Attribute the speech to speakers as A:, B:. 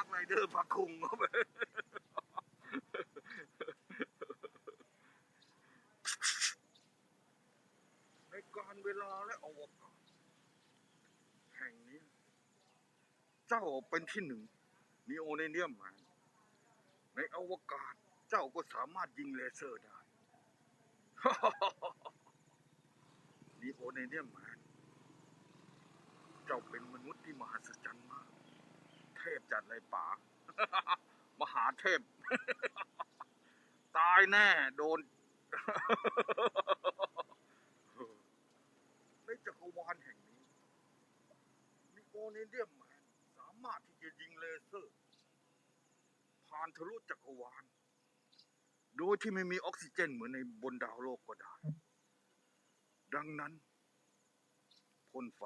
A: ร์คไรเดอร์พักคุงเข้าไปในการเวลาและอวกาศแห่งนี้ เจ้าเป็นที่หนึ่งนีโอในเนียมแมนในอวกาศเจ้าก็สามารถยิงเลเซอร์ได้นีโอในเนียมแมนเจ้าเป็นมนุษย์ที่มหัศจรรย์ พจัดเลยป๋ามหาเทพ ตายแน่ โดนในจักรวาลแห่งนี้มีโอเนเดียมแมนสามารถที่จะยิงเลเซอร์ ผ่านทะลุจักรวาล โดยที่ไม่มีออกซิเจนเหมือนในบนดาวโลกก็ได้ ดังนั้นพ่นไฟ